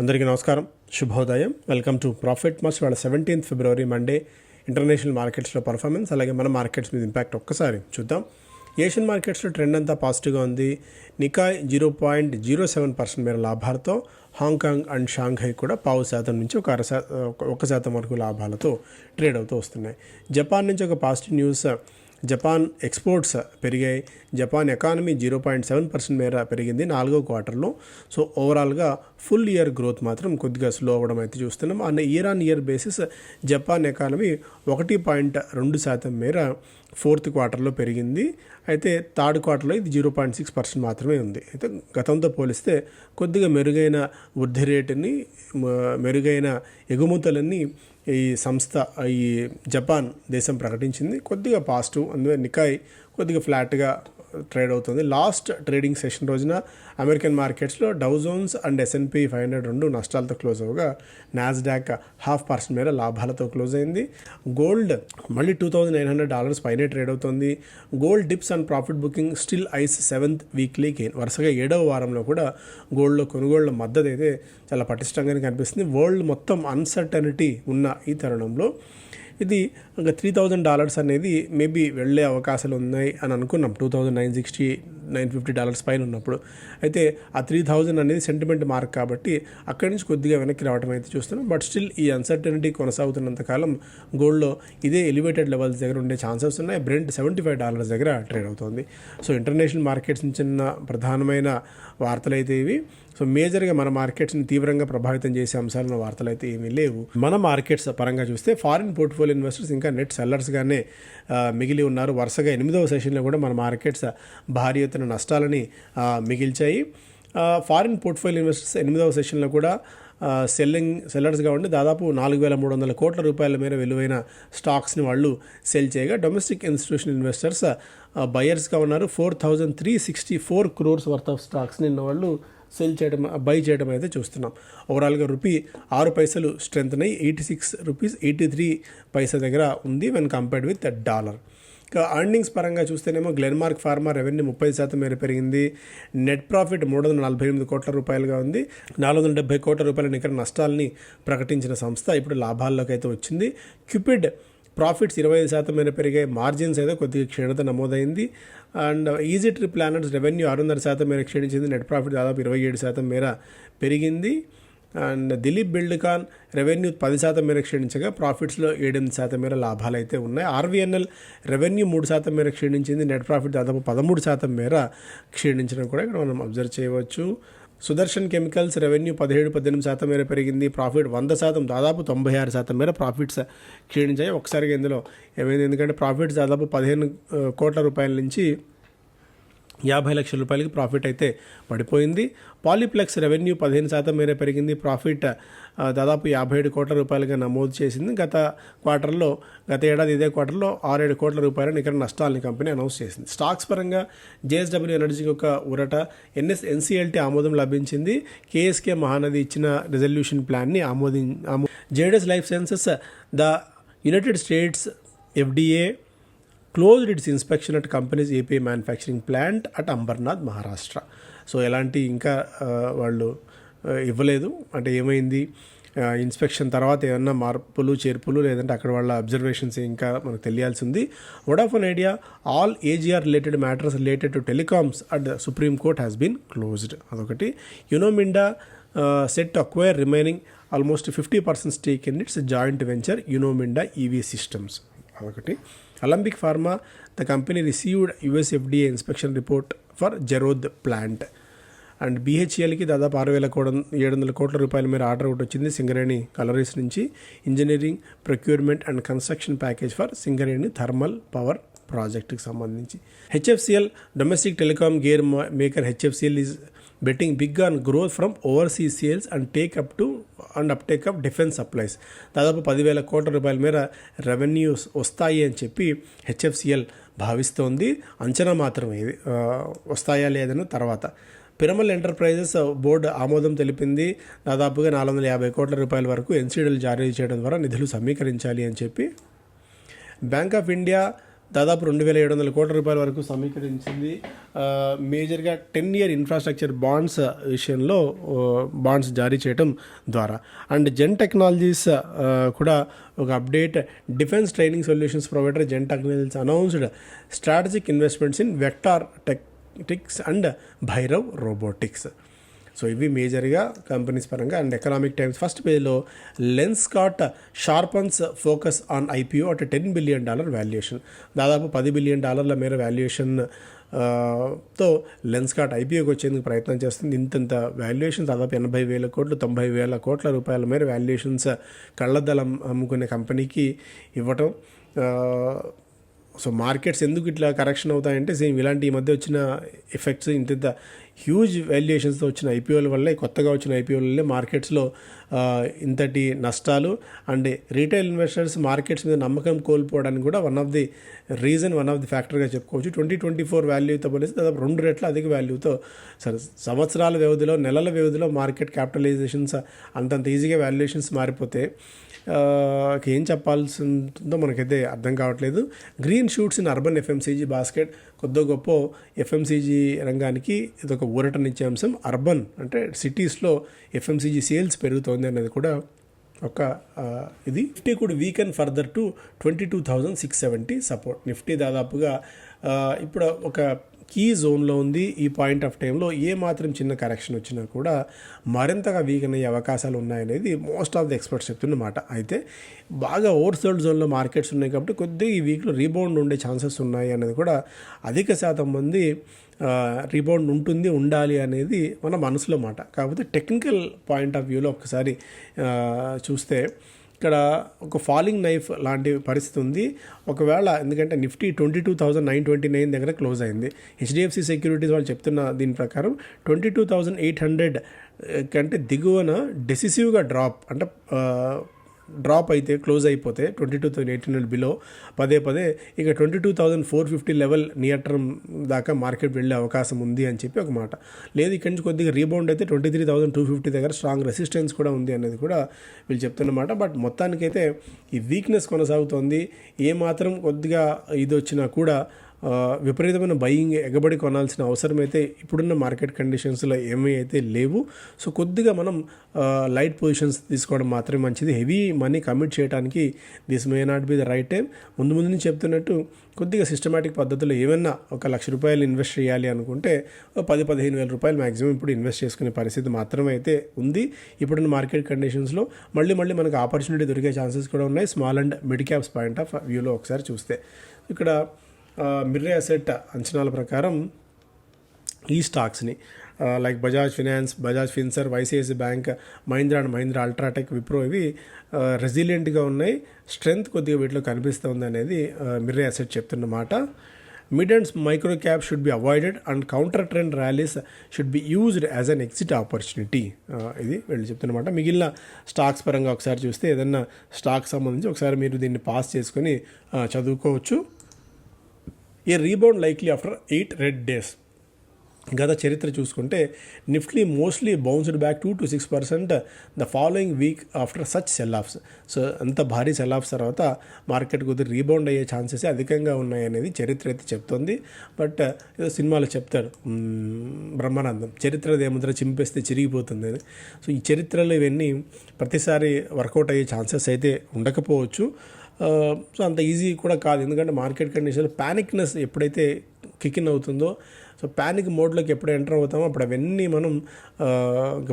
అందరికీ నమస్కారం. శుభోదయం. Welcome to profit. మస్ట్ వాళ్ళ సెవెంటీన్త్ ఫిబ్రవరి మండే. ఇంటర్నేషనల్ మార్కెట్స్లో పర్ఫార్మెన్స్ అలాగే మన మార్కెట్స్ మీద ఇంపాక్ట్ ఒక్కసారి చూద్దాం. ఏషియన్ మార్కెట్స్లో ట్రెండ్ అంతా పాజిటివ్గా ఉంది. Nikkei zero point zero seven percent మేర లాభాలతో హాంకాంగ్ అండ్ షాంఘై కూడా పావు శాతం నుంచి ఒక అర ఒక- ఒక శాతం వరకు లాభాలతో ట్రేడ్ అవుతూ వస్తున్నాయి. జపాన్ నుంచి ఒక పాజిటివ్ న్యూస్. జపాన్ ఎక్స్పోర్ట్స్ పెరిగాయి. Japan economy zero point seven percent మేర పెరిగింది నాలుగో క్వార్టర్లో. సో ఓవరాల్గా ఫుల్ ఇయర్ గ్రోత్ మాత్రం కొద్దిగా స్లో అవ్వడం అయితే చూస్తున్నాం. అన్న year on year basis Japan economy ఒకటి పాయింట్ రెండు శాతం మేర ఫోర్త్ క్వార్టర్లో పెరిగింది. అయితే థర్డ్ క్వార్టర్లో ఇది జీరో పాయింట్ సిక్స్ పర్సెంట్ మాత్రమే ఉంది. అయితే గతంతో పోలిస్తే కొద్దిగా మెరుగైన వృద్ధి రేటుని మెరుగైన ఎగుమతులన్నీ ఈ సంస్థ ఈ జపాన్ దేశం ప్రకటించింది. కొద్దిగా పాజిటివ్ అందువల్ల నికాయ్ కొద్దిగా ఫ్లాట్గా ట్రేడ్ అవుతుంది. లాస్ట్ ట్రేడింగ్ సెషన్ రోజున అమెరికన్ మార్కెట్స్లో Dow Jones and S and P five hundred రెండు నష్టాలతో క్లోజ్ అవగా నాస్డాక్ హాఫ్ పర్సెంట్ మేర లాభాలతో క్లోజ్ అయింది. గోల్డ్ మళ్ళీ two thousand nine hundred dollars పైనే ట్రేడ్ అవుతుంది. Gold dips and profit booking still eyes seventh weekly gain. వరుసగా ఏడవ వారంలో కూడా గోల్డ్లో కొనుగోళ్ళ మద్దతు అయితే చాలా పటిష్టంగానే కనిపిస్తుంది. వరల్డ్ మొత్తం అన్సర్టనిటీ ఉన్న ఈ తరుణంలో ఇది ఇంకా త్రీ థౌజండ్ డాలర్స్ అనేది మేబీ వెళ్ళే అవకాశాలు ఉన్నాయి అని అనుకున్నాం. Two thousand nine sixty nine fifty dollars పైన ఉన్నప్పుడు. అయితే ఆ త్రీ థౌజండ్ అనేది సెంటిమెంట్ మార్క్ కాబట్టి అక్కడి నుంచి కొద్దిగా వెనక్కి రావడం అయితే చూస్తున్నాం. బట్ స్టిల్ ఈ అన్సర్టనిటీ కొనసాగుతున్నంత కాలం గోల్డ్లో ఇదే ఎలివేటెడ్ లెవెల్స్ దగ్గర ఉండే ఛాన్సెస్ ఉన్నాయి. బ్రెంట్ సెవెంటీ ఫైవ్ డాలర్స్ దగ్గర ట్రేడ్ అవుతుంది. సో ఇంటర్నేషనల్ మార్కెట్స్ నుంచి ప్రధానమైన వార్తలు అయితే ఇవి. సో మేజర్గా మన మార్కెట్స్ని తీవ్రంగా ప్రభావితం చేసే అంశాలను వార్తలు అయితే ఏమీ లేవు. మన మార్కెట్స్ పరంగా చూస్తే ఫారిన్ పోర్ట్ఫోలియో ఇన్వెస్టర్స్ ఇంకా నెట్ సెల్లర్స్గానే మిగిలి ఉన్నారు. వరుసగా ఎనిమిదవ సెషన్లో కూడా మన మార్కెట్స్ భారీ ఎత్తున నష్టాలని మిగిల్చాయి. ఫారిన్ పోర్ట్ఫోలియో ఇన్వెస్టర్స్ ఎనిమిదవ సెషన్లో కూడా సెల్లింగ్ సెల్లర్స్గా ఉండి దాదాపు నాలుగు వేల మూడు వందల కోట్ల రూపాయల మేర విలువైన స్టాక్స్ని వాళ్ళు సెల్ చేయగా డొమెస్టిక్ ఇన్స్టిట్యూషన్ ఇన్వెస్టర్స్ బయర్స్గా ఉన్నారు. Four thousand three sixty four crores worth of స్టాక్స్ని నిన్న వాళ్ళు సెల్ చేయడం బై చేయడం అయితే చూస్తున్నాం. ఓవరాల్గా రూపీ ఆరు పైసలు స్ట్రెంత్ అయ్యి eighty six rupees eighty three paisa దగ్గర ఉంది వెన్ కంపేర్డ్ విత్ డాలర్ ఇక అర్నింగ్స్ పరంగా చూస్తేనేమో గ్లెన్మార్క్ ఫార్మా రెవెన్యూ ముప్పై శాతం మేర పెరిగింది. నెట్ ప్రాఫిట్ మూడు వందల నలభై ఎనిమిది కోట్ల రూపాయలుగా ఉంది. నాలుగు వందల డెబ్బై కోట్ల రూపాయల నికర నష్టాలని ప్రకటించిన సంస్థ ఇప్పుడు లాభాల్లోకి అయితే వచ్చింది. క్యూపిడ్ ప్రాఫిట్స్ ఇరవై ఐదు శాతం మేర పెరిగాయి మార్జిన్స్ అయితే కొద్దిగా క్షీణత నమోదైంది. And easy trip planners revenue ఆరున్నర శాతం మేర క్షీణించింది. నెట్ ప్రాఫిట్ దాదాపు ఇరవై ఏడు శాతం మేర పెరిగింది. అండ్ దిలీప్ బిల్డ్కాన్ రెవెన్యూ పది శాతం మేర క్షీణించగా ప్రాఫిట్స్లో ఏడెనిమిది శాతం మేర లాభాలు అయితే ఉన్నాయి. ఆర్వీఎన్ఎల్ రెవెన్యూ మూడు శాతం మేర క్షీణించింది. నెట్ ప్రాఫిట్ దాదాపు పదమూడు శాతం మేర క్షీణించడం కూడా ఇక్కడ మనం అబ్జర్వ్ చేయవచ్చు. సుదర్శన్ కెమికల్స్ రెవెన్యూ పదిహేడు పద్దెనిమిది శాతం మేర పెరిగింది. ప్రాఫిట్ వంద శాతం దాదాపు తొంభై ఆరు శాతం మేర ప్రాఫిట్స్ క్షీణించాయి. ఒకసారిగా ఇందులో ఏమైంది? ఎందుకంటే ప్రాఫిట్స్ దాదాపు పదిహేను కోట్ల రూపాయల నుంచి యాభై లక్షల రూపాయలకి ప్రాఫిట్ అయితే పడిపోయింది. పాలిప్లెక్స్ రెవెన్యూ పదిహేను శాతం మేర పెరిగింది. ప్రాఫిట్ దాదాపు యాభై ఏడు కోట్ల రూపాయలుగా నమోదు చేసింది. గత క్వార్టర్లో గత ఏడాది ఇదే క్వార్టర్లో ఆరేడు కోట్ల రూపాయల నికర నష్టాలని కంపెనీ అనౌన్స్ చేసింది. స్టాక్స్ పరంగా జేఎస్డబ్ల్యూ ఎనర్జీకి ఒక ఉరట ఎన్ఎస్ ఎన్సీఎల్టీ ఆమోదం లభించింది. కేఎస్కే మహానది ఇచ్చిన రిజల్యూషన్ ప్లాన్ని ఆమోది ఆమో Zydus life sciences the United States FDA closed its inspection at company's API manufacturing plant at Ambernath Maharashtra so ఎలాంటి ఇంకా వాళ్ళు ఇవ్వలేదు. అంటే ఏమైంది? ఇన్స్పెక్షన్ తర్వాత ఏమన్నా మార్పులు చేర్పులు లేదంటే అక్కడ వాళ్ళ అబ్జర్వేషన్స్ ఇంకా మనకు తెలియాల్సి ఉంది Vodafone Idea all AGR related matters related to telecoms at the supreme court has been closed అదొకటి. Uno Minda set acquire remaining almost fifty percent stake in its joint venture Uno Minda EV systems అదొకటి. Alembic pharma the company received US FDA inspection report for Jarod plant and బీహెచ్ఎల్కి దాదాపు ఆరు వేల కోడ ఏడు వందల కోట్ల రూపాయల మేర ఆర్డర్ ఒకటి వచ్చింది సింగరేణి కలరీస్ నుంచి. Engineering procurement and construction package for Singareni thermal power ప్రాజెక్టుకి సంబంధించి. HFCL domestic telecom gear maker HFCL is betting big on growth from overseas sales and take up to and uptake up defence supplies దాదాపు పదివేల కోట్ల రూపాయల మేర revenues వస్తాయి అని చెప్పి హెచ్ఎఫ్సిఎల్ భావిస్తోంది. అంచనా మాత్రం ఇది వస్తాయా లేదని తర్వాత. పిరమల్ ఎంటర్ప్రైజెస్ బోర్డు ఆమోదం తెలిపింది. దాదాపుగా నాలుగు వందల యాభై కోట్ల రూపాయల వరకు ఎన్సీడీలు జారీ చేయడం ద్వారా నిధులు సమీకరించాలి అని చెప్పి. బ్యాంక్ ఆఫ్ ఇండియా దాదాపు రెండు వేల ఏడు వందల కోట్ల రూపాయల వరకు సమీకరించింది. మేజర్గా టెన్ ఇయర్ ఇన్ఫ్రాస్ట్రక్చర్ బాండ్స్ విషయంలో బాండ్స్ జారీ చేయటం ద్వారా. అండ్ జెన్ టెక్నాలజీస్ కూడా ఒక update defence training solutions provider Zen technologies announced strategic investments in Vector Technics and Bhairav robotics. So ఇవి మేజర్గా కంపెనీస్ పరంగా. అండ్ ఎకనామిక్ టైమ్స్ ఫస్ట్ పేజ్లో Lenskart sharpens focus on IPO at ten billion dollar valuation దాదాపు పది billion డాలర్ల మేర వాల్యుయేషన్తో lens cart ఐపీఓకి వచ్చేందుకు ప్రయత్నం చేస్తుంది. ఇంతంత వాల్యుయేషన్ దాదాపు ఎనభై వేల కోట్లు తొంభై వేల కోట్ల రూపాయల మేర వాల్యుయేషన్స్ కళ్ళద్దలం అమ్ముకునే కంపెనీకి ఇవ్వటం. సో మార్కెట్స్ ఎందుకు ఇట్లా కరెక్షన్ అవుతాయంటే సేమ్ ఇలాంటి ఈ మధ్య వచ్చిన ఎఫెక్ట్స్ ఇంత హ్యూజ్ వాల్యుయేషన్స్తో వచ్చిన ఐపీఓల వల్లే కొత్తగా వచ్చిన ఐపీఓల వల్లే మార్కెట్స్లో ఇంతటి నష్టాలు. అండ్ రీటైల్ ఇన్వెస్టర్స్ మార్కెట్స్ మీద నమ్మకం కోల్పోవడానికి కూడా one of the reason one of the ఫ్యాక్టర్గా చెప్పుకోవచ్చు. ట్వంటీ ట్వంటీ ఫోర్ వాల్యూతో పోలిస్తే దాదాపు రెండు రెట్ల అధిక వాల్యూతో సరే సంవత్సరాల వ్యవధిలో నెలల వ్యవధిలో మార్కెట్ క్యాపిటలైజేషన్స్ అంతంత ఈజీగా వాల్యుయేషన్స్ మారిపోతే ఏం చెప్పాల్సి ఉంటుందో మనకైతే అర్థం కావట్లేదు. Green shoots in urban FMCG basket కొద్ది గొప్ప ఎఫ్ఎంసీజీ రంగానికి ఇదొక ఊరటనిచ్చే అంశం. అర్బన్ అంటే సిటీస్లో ఎఫ్ఎంసీజీ సేల్స్ పెరుగుతుంది. అనేది కూడా ఒక ఇది. నిఫ్టీ కూడా weaken further to twenty two thousand six seventy support Nifty దాదాపుగా ఇప్పుడు ఒక కీ జోన్లో ఉంది ఈ పాయింట్ ఆఫ్ టైంలో. ఏ మాత్రం చిన్న కరెక్షన్ వచ్చినా కూడా మరింతగా వీక్ అయ్యే అవకాశాలు ఉన్నాయనేది మోస్ట్ ఆఫ్ ది ఎక్స్పర్ట్స్ చెప్తున్నమాట అయితే బాగా ఓవర్సోల్డ్ జోన్లో మార్కెట్స్ ఉన్నాయి కాబట్టి కొద్దిగా ఈ వీక్లో రీబౌండ్ ఉండే ఛాన్సెస్ ఉన్నాయి అనేది కూడా అధిక శాతం మంది రీబౌండ్ ఉంటుంది ఉండాలి అనేది మన మనసులో మాట. కాకపోతే టెక్నికల్ పాయింట్ ఆఫ్ వ్యూలో ఒకసారి చూస్తే ఇక్కడ ఒక ఫాలింగ్ నైఫ్ లాంటి పరిస్థితి ఉంది. ఒకవేళ ఎందుకంటే Nifty twenty two thousand nine twenty nine దగ్గర క్లోజ్ అయింది. హెచ్డిఎఫ్సి సెక్యూరిటీస్ వాళ్ళు చెప్తున్న దీని ప్రకారం twenty two thousand eight hundred కంటే దిగువన డెసిసివ్గా డ్రాప్ అంటే డ్రాప్ అయితే క్లోజ్ అయిపోతే twenty two thousand eighteen hundred below పదే పదే ఇక twenty two thousand four fifty level near term దాకా మార్కెట్ వెళ్ళే అవకాశం ఉంది అని చెప్పి ఒక మాట. లేదు ఇక్కడి నుంచి కొద్దిగా రీబౌండ్ అయితే twenty three thousand two fifty దగ్గర స్ట్రాంగ్ రెసిస్టెన్స్ కూడా ఉంది అనేది కూడా వీళ్ళు చెప్తున్నమాట బట్ మొత్తానికైతే ఈ వీక్నెస్ కొనసాగుతోంది. ఏ మాత్రం కొద్దిగా ఇది వచ్చినా కూడా విపరీతమైన బయింగ్ ఎగబడి కొనాల్సిన అవసరం అయితే ఇప్పుడున్న మార్కెట్ కండిషన్స్లో ఏమీ అయితే లేవు. సో కొద్దిగా మనం లైట్ పొజిషన్స్ తీసుకోవడం మాత్రమే మంచిది. హెవీ మనీ కమిట్ చేయడానికి this may not be the right time ముందు ముందు నుంచి చెప్తున్నట్టు కొద్దిగా సిస్టమేటిక్ పద్ధతిలో ఏమన్నా ఒక లక్ష రూపాయలు ఇన్వెస్ట్ చేయాలి అనుకుంటే పది పదిహేను వేల రూపాయలు మాక్సిమం ఇప్పుడు ఇన్వెస్ట్ చేసుకునే పరిస్థితి మాత్రమే అయితే ఉంది. ఇప్పుడున్న మార్కెట్ కండిషన్స్లో మళ్ళీ మళ్ళీ మనకు ఆపర్చునిటీ దొరికే ఛాన్సెస్ కూడా ఉన్నాయి. Small and mid caps point of వ్యూలో ఒకసారి చూస్తే. ఇక్కడ మిర్రే అసెట్ అంచనాల ప్రకారం ఈ స్టాక్స్ని like Bajaj finance Bajaj Finserv ICICI bank Mahindra and Mahindra UltraTech Wipro ఇవి రెసిలియంట్గా ఉన్నాయి. స్ట్రెంగ్త్ కొద్దిగా వీటిలో కనిపిస్తుంది అనేది Mirae asset చెప్తున్నమాట mid and micro cap should be avoided and counter trend rallies should be used as an exit opportunity ఇది వీళ్ళు చెప్తున్నమాట మిగిలిన స్టాక్స్ పరంగా ఒకసారి చూస్తే ఏదన్నా స్టాక్ సంబంధించి ఒకసారి మీరు దీన్ని పాస్ చేసుకొని చదువుకోవచ్చు. A rebound likely after eight red days గత చరిత్ర చూసుకుంటే Nifty mostly bounced back two to six percent the following week after such sell offs so అంత భారీ సెల్ ఆఫ్స్ తర్వాత మార్కెట్ కొద్దిగా రీబౌండ్ అయ్యే ఛాన్సెస్ అధికంగా ఉన్నాయి అనేది చరిత్ర అయితే చెప్తోంది. బట్ ఏదో సినిమాలో చెప్తారు. బ్రహ్మానందం. చరిత్ర ఏముద్ర చింపేస్తే చిరిగిపోతుంది అని. సో ఈ చరిత్రలు ఇవన్నీ ప్రతిసారి వర్కౌట్ అయ్యే ఛాన్సెస్ అయితే ఉండకపోవచ్చు. సో అంత ఈజీ కూడా కాదు. ఎందుకంటే మార్కెట్ కండిషన్లో ప్యానిక్నెస్ ఎప్పుడైతే కిక్ అవుతుందో సో ప్యానిక్ మోడ్లోకి ఎప్పుడు ఎంటర్ అవుతామో అప్పుడు అవన్నీ మనం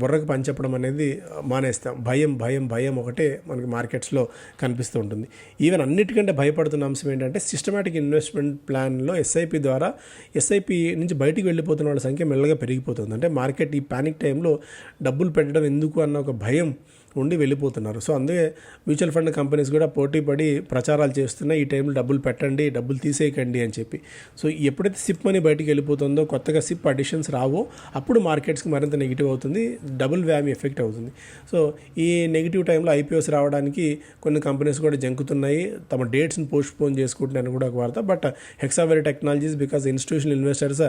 బుర్రకు పంచప్పడం అనేది మానేస్తాం. భయం భయం భయం ఒకటే మనకి మార్కెట్స్లో కనిపిస్తూ ఉంటుంది. ఈవెన్ అన్నిటికంటే భయపడుతున్న అంశం ఏంటంటే సిస్టమేటిక్ ఇన్వెస్ట్మెంట్ ప్లాన్లో ఎస్ఐపి ద్వారా ఎస్ఐపి నుంచి బయటికి వెళ్ళిపోతున్న వాళ్ళ సంఖ్య మెల్లగా పెరిగిపోతుంది. అంటే మార్కెట్ ఈ ప్యానిక్ టైంలో డబ్బులు పెట్టడం ఎందుకు అన్న ఒక భయం ఉండి వెళ్ళిపోతున్నారు. సో అందుకే మ్యూచువల్ ఫండ్ కంపెనీస్ కూడా పోటీ పడి ప్రచారాలు చేస్తున్నాయి ఈ టైంలో డబ్బులు పెట్టండి డబ్బులు తీసేయకండి అని చెప్పి. సో ఎప్పుడైతే సిప్ మనీ బయటికి వెళ్ళిపోతుందో కొత్తగా సిప్ అడిషన్స్ రావో అప్పుడు మార్కెట్స్కి మరింత నెగిటివ్ అవుతుంది డబుల్ వ్యామి ఎఫెక్ట్ అవుతుంది. సో ఈ నెగిటివ్ టైంలో ఐపీఓస్ రావడానికి కొన్ని కంపెనీస్ కూడా జంకుతున్నాయి. తమ డేట్స్ని పోస్ట్పోన్ చేసుకుంటున్నాయని కూడా ఒక వార్త. But Hexaware technologies because institutional investors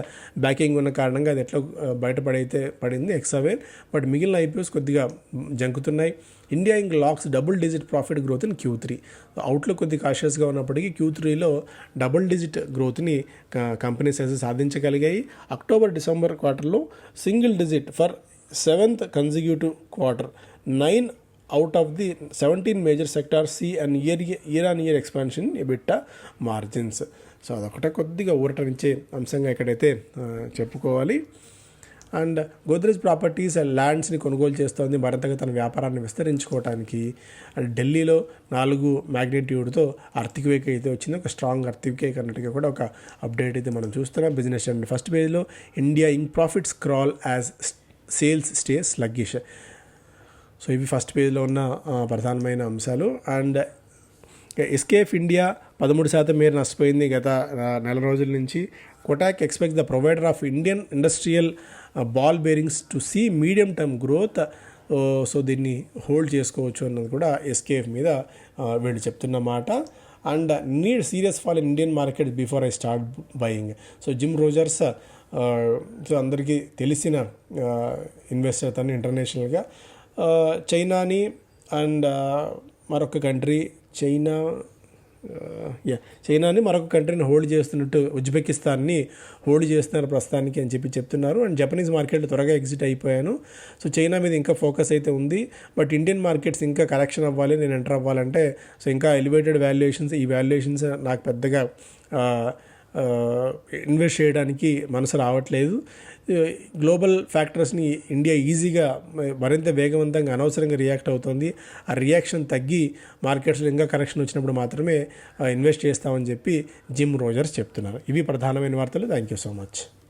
backing ఉన్న కారణంగా అది ఎట్లా బయటపడైతే పడింది హెక్సావేర్. బట్ మిగిలిన ఐపీఓస్ కొద్దిగా జంకుతున్నాయి. India Inc logs double digit profit growth in Q three అవుట్లో కొద్ది కాషియస్గా ఉన్నప్పటికీ క్యూ త్రీలో డబుల్ డిజిట్ గ్రోత్ని కంపెనీస్ అయితే సాధించగలిగాయి. అక్టోబర్ డిసెంబర్ క్వార్టర్లో single digit for seventh consecutive quarter nine out of the seventeen major sectors and year year on year expansion EBITDA margins so అదొకటే కొద్దిగా ఊరటనిచ్చే అంశంగా ఇక్కడైతే చెప్పుకోవాలి. అండ్ గోద్రేజ్ ప్రాపర్టీస్ అండ్ ల్యాండ్స్ని కొనుగోలు చేస్తోంది మరింతగా తన వ్యాపారాన్ని విస్తరించుకోవడానికి అండ్ ఢిల్లీలో నాలుగు మ్యాగ్నిట్యూడ్తో అర్థిక్వేక్ అయితే వచ్చింది. ఒక స్ట్రాంగ్ అర్థిక్వేక్ అన్నట్టుగా కూడా ఒక అప్డేట్ అయితే మనం చూస్తున్నాం బిజినెస్ అండ్ ఫస్ట్ పేజ్లో India in profits crawl as sales stay sluggish. So ఇవి ఫస్ట్ పేజ్లో ఉన్న ప్రధానమైన అంశాలు. అండ్ ఎస్కేఫ్ ఇండియా పదమూడు శాతం మేర నష్టపోయింది గత నెల రోజుల నుంచి. Kotak expect the provider of Indian industrial ball bearings to see medium term growth so దీన్ని హోల్డ్ చేసుకోవచ్చు అన్నది కూడా ఎస్కేఎఫ్ మీద వీళ్ళు చెప్తున్న మాట and need serious fall in Indian market before I start buying so Jim Rogers so అందరికీ తెలిసిన ఇన్వెస్టర్ తను ఇంటర్నేషనల్గా చైనాని అండ్ మరొక కంట్రీ చైనా యా. చైనాని మరొక కంట్రీని హోల్డ్ చేస్తున్నట్టు ఉజ్బెకిస్తాన్ని హోల్డ్ చేస్తున్నారు ప్రస్తుతానికి అని చెప్పి చెప్తున్నారు. అండ్ జపనీస్ మార్కెట్ త్వరగా ఎగ్జిట్ అయిపోయాను. సో చైనా మీద ఇంకా ఫోకస్ అయితే ఉంది. బట్ ఇండియన్ మార్కెట్స్ ఇంకా కరెక్షన్ అవ్వాలి నేను ఎంటర్ అవ్వాలంటే సో ఇంకా ఎలివేటెడ్ వాల్యుయేషన్స్ ఈ వాల్యుయేషన్స్ నాకు పెద్దగా ఇన్వెస్ట్ చేయడానికి మనసు రావట్లేదు. గ్లోబల్ ఫ్యాక్టర్స్ని ఇండియా ఈజీగా మరింత వేగవంతంగా అనవసరంగా రియాక్ట్ అవుతుంది. ఆ రియాక్షన్ తగ్గి మార్కెట్స్లో ఇంకా కరెక్షన్ వచ్చినప్పుడు మాత్రమే ఇన్వెస్ట్ చేస్తామని చెప్పి జిమ్ రోజర్స్ చెప్తున్నారు. ఇవి ప్రధానమైన వార్తలు. Thank you so much.